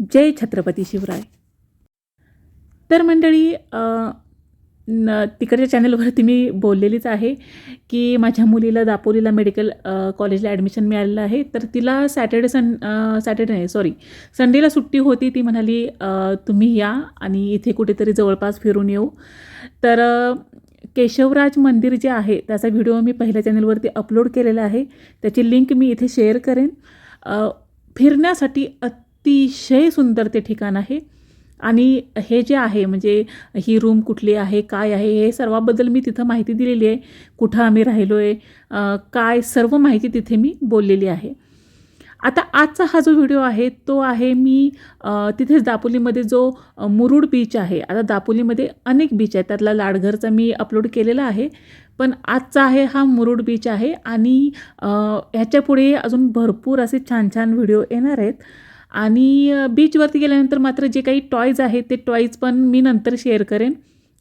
जय छत्रपती शिवराय. तर मंडळी न तिकडच्या चॅनलवरती मी बोललेलीच आहे की माझ्या मुलीला दापोलीला मेडिकल कॉलेजला ॲडमिशन मिळालेलं आहे. तर तिला सॅटर्डे सन सॅटर्डे नाही सॉरी संडेला सुट्टी होती. ती म्हणाली तुम्ही या आणि इथे कुठेतरी जवळपास फिरून येऊ. तर केशवराज मंदिर जे आहे त्याचा व्हिडिओ मी पहिल्या चॅनलवरती अपलोड केलेला आहे. त्याची लिंक मी इथे शेअर करेन. फिरण्यासाठी फिरण्यासाठी अतिशय सुंदर ते ठिकाण आहे. आणि हे जे आहे म्हणजे ही रूम कुठली आहे काय आहे हे सर्वाबद्दल मी तिथं माहिती दिलेली आहे. कुठं आम्ही राहिलो आहे काय सर्व माहिती तिथे मी बोललेली आहे. आता आजचा हा जो व्हिडिओ आहे तो आहे मी तिथेच दापोलीमध्ये जो मुरुड बीच आहे. आता दापोलीमध्ये अनेक बीच आहेत. त्यातला लाडघरचा मी अपलोड केलेला आहे. पण आजचा आहे हा मुरुड बीच आहे. आणि ह्याच्यापुढे अजून भरपूर असे छान छान व्हिडिओ येणार आहेत. आणि बीचवरती गेल्यानंतर मात्र जे काही टॉयज आहेत ते टॉयज पण मी नंतर शेअर करेन.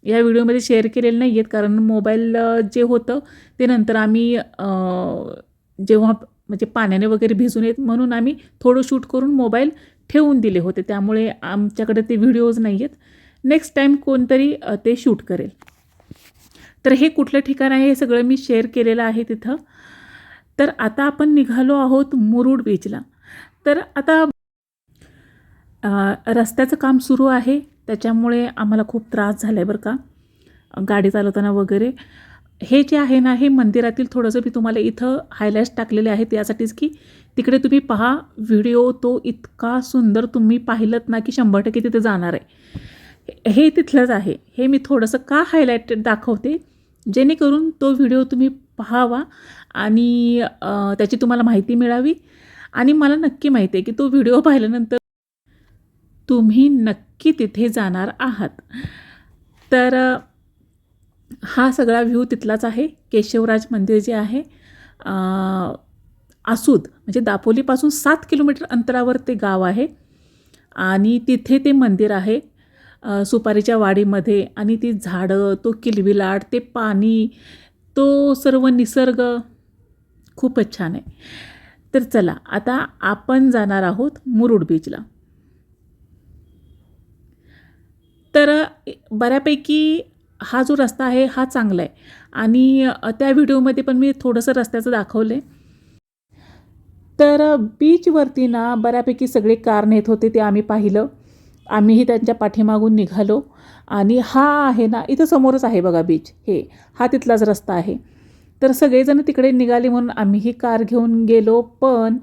या व्हिडिओमध्ये शेअर केलेले नाही आहेत कारण मोबाईल जे होतं ते नंतर आम्ही जेव्हा म्हणजे पाण्याने वगैरे भिजून येत म्हणून आम्ही थोडं शूट करून मोबाईल ठेवून दिले होते. त्यामुळे आमच्याकडे ते व्हिडिओज नाही आहेत नेक्स्ट टाईम कोणतरी ते शूट करेल. तर हे कुठलं ठिकाण आहे हे सगळं मी शेअर केलेलं आहे तिथं. तर आता आपण निघालो आहोत मुरुड बीचला तर आता रस्त्याचं काम सुरू आहे. त्याच्यामुळे आम्हाला खूप त्रास झाला आहे बरं का. गाडी चालवताना वगैरे. हे जे आहे ना हे मंदिरातील थोडंसं मी तुम्हाला इथं हायलाईट्स टाकलेले आहेत. यासाठीच की तिकडे तुम्ही पहा व्हिडिओ तो इतका सुंदर तुम्ही पाहिलत ना की शंभर टक्के तिथे जाणार आहे. हे तिथलंच आहे. हे मी थोडंसं का हायलाईट दाखवते? जेणेकरून तो व्हिडिओ तुम्ही पाहावा आणि त्याची तुम्हाला माहिती मिळावी. आणि मला नक्की माहिती आहे की तो व्हिडिओ पाहिल्यानंतर तुम्ही नक्की तिथे जाणार आहात. तर हा सगळा व्ह्यू तिथलाच आहे. केशवराज मंदिर जे आहे आसूद म्हणजे दापोलीपासून सात किलोमीटर अंतरावर ते गाव आहे. आणि तिथे ते मंदिर आहे सुपारीच्या वाडीमध्ये. आणि ती झाडं तो किलबिलाट ते पाणी तो सर्व निसर्ग खूपच छान आहे. तर चला आता आपण जाणार आहोत मुरुड बीचला तर बऱ्यापैकी हा जो रस्ता आहे हा चांगला आहे. आणि त्या व्हिडिओमध्ये पण मी थोडंसं रस्त्याचं दाखवलं आहे तर बीचवरती ना बऱ्यापैकी सगळे कार नेत होते ते आम्ही पाहिलं. आम्हीही त्यांच्या पाठीमागून निघालो. आणि हा आहे ना इथं समोरच आहे बघा बीच. हे हा तिथलाच रस्ता आहे. तर सगळेजण तिकडे निघाले म्हणून आम्हीही कार घेऊन गेलो. पण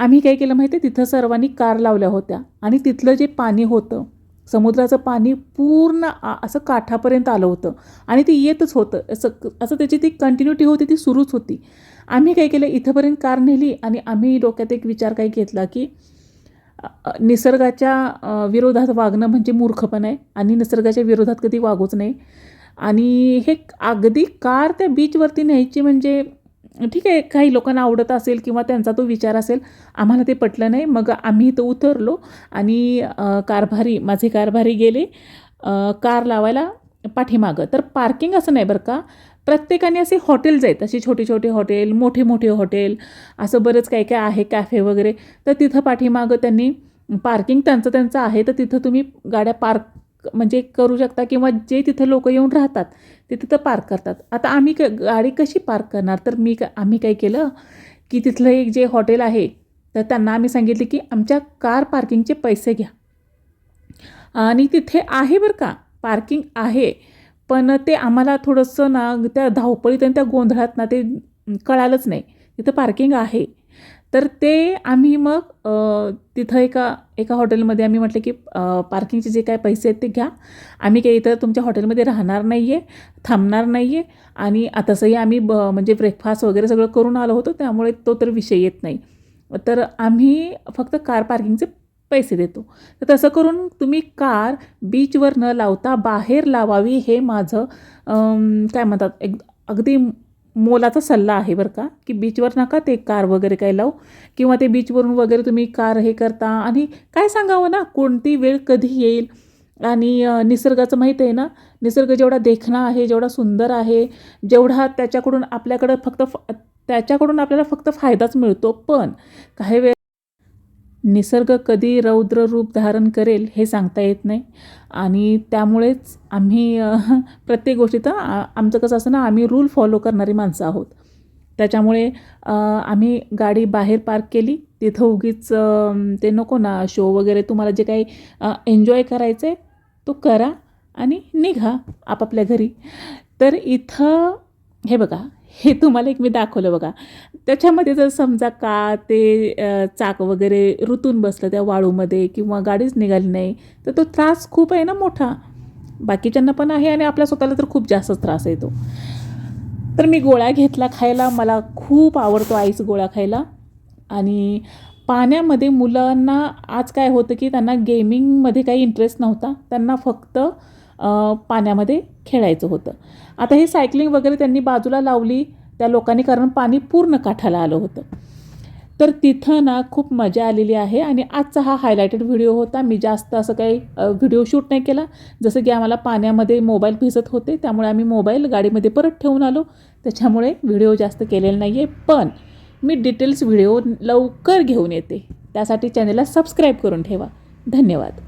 आम्ही काय केलं माहिती आहे तिथं सर्वांनी कार लावल्या होत्या. आणि तिथलं जे पाणी होतं समुद्राचं पाणी पूर्ण आ- असं काठापर्यंत आलं होतं. आणि ते येतच होतं. असं असं त्याची ती कंटिन्युटी होती ती सुरूच होती. आम्ही काय केलं इथंपर्यंत कार नेली आणि आम्ही डोक्यात एक विचार काय घेतला की निसर्गाच्या विरोधात वागणं म्हणजे मूर्खपण आहे आणि निसर्गाच्या विरोधात कधी वागूच नाही. आणि हे अगदी कार त्या बीचवरती न्यायची म्हणजे ठीक आहे काही लोकांना आवडत असेल किंवा त्यांचा तो विचार असेल आम्हाला ते पटलं नाही. मग आम्ही इथं उतरलो आणि कारभारी माझे कारभारी गेले. कार लावायला पाठीमागं. तर पार्किंग असं नाही बरं का. प्रत्येकाने असे हॉटेल्स आहेत. असे छोटे छोटे हॉटेल मोठे मोठे हॉटेल असं बरंच काय काय आहे कॅफे वगैरे. तर तिथं पाठीमागं त्यांनी पार्किंग त्यांचं त्यांचं आहे. तर तिथं तुम्ही गाड्या पार्क म्हणजे करू शकता किंवा जे तिथं लोक येऊन राहतात ते तिथं पार्क करतात. आता आम्ही क गाडी कशी पार्क करणार? तर मी का आम्ही काय केलं की तिथलं एक जे हॉटेल आहे तर त्यांना आम्ही सांगितले की आमच्या कार पार्किंगचे पैसे घ्या. आणि तिथे आहे बरं का पार्किंग आहे पण ते आम्हाला थोडंसं ना त्या धावपळीत आणि त्या गोंधळात ना ते कळालंच नाही. तिथं पार्किंग आहे. तर ते आम्ही मग तिथं एका एका हॉटेलमध्ये आम्ही म्हटलं की पार्किंगचे जे काय पैसे आहेत ते घ्या. आम्ही काही इथं तुमच्या हॉटेलमध्ये राहणार नाही आहे थांबणार नाही आहे आणि तसंही आम्ही ब म्हणजे ब्रेकफास्ट वगैरे सगळं करून आलो होतो त्यामुळे तो तर विषय येत नाही. तर आम्ही फक्त कार पार्किंगचे पैसे देतो. तर तसं करून तुम्ही कार बीचवर न लावता बाहेर लावावी हे माझं काय म्हणतात एक अगदी मोलाचा सल्ला आहे बरं का की बीचवर नका ते कार वगैरे काय लावू. किंवा ते बीचवरून वगैरे तुम्ही कार हे करता. आणि काय सांगावं ना कोणती वेळ कधी येईल? आणि निसर्गाचं माहीत आहे ना निसर्ग जेवढा देखणा आहे जेवढा सुंदर आहे जेवढा त्याच्याकडून आपल्याकडं फक्त फ त्याच्याकडून आपल्याला फक्त फायदाच मिळतो. पण काही वेळ निसर्ग कधी रौद्र रूप धारण करेल हे सांगता येत नाही. आणि त्यामुळेच आम्ही प्रत्येक गोष्टीत आमचं कसं असतं ना आम्ही रूल फॉलो करणारी माणसं आहोत. त्याच्यामुळे आम्ही गाडी बाहेर पार्क केली. तिथं उगीच ते नको ना शो वगैरे तुम्हाला जे काही एन्जॉय करायचं आहे तो करा आणि निघा आपापल्या घरी. तर इथं हे बघा हे तुम्हाला एक मी दाखवलं बघा. त्याच्यामध्ये जर समजा का ते चाक वगैरे रुतून बसलं त्या वाळूमध्ये किंवा गाडीच निघाली नाही तर तो त्रास खूप आहे ना मोठा. बाकीच्यांना पण आहे आणि आपल्या स्वतःला तर खूप जास्त त्रास येतो तर मी गोळा घेतला खायला मला खूप आवडतो आईस गोळा खायला. आणि पाण्यामध्ये मुलांना आज काय होतं की त्यांना गेमिंगमध्ये काही इंटरेस्ट नव्हता. त्यांना फक्त पाण्यामध्ये खेळायचं होतं. आता हे सायकलिंग वगैरे त्यांनी बाजूला लावली त्या लोकांनी कारण पाणी पूर्ण काठाला आलं होतं. तर तिथं ना खूप मजा आलेली आहे आणि आजचा हा हायलायटेड व्हिडिओ होता. मी जास्त असं काही व्हिडिओ शूट नाही केला. जसं की आम्हाला पाण्यामध्ये मोबाईल भिजत होते त्यामुळे आम्ही मोबाईल गाडीमध्ये परत ठेवून आलो. त्याच्यामुळे व्हिडिओ जास्त केलेला नाही आहे पण मी डिटेल्स व्हिडिओ लवकर घेऊन येते. त्यासाठी चॅनलला सबस्क्राईब करून ठेवा. धन्यवाद.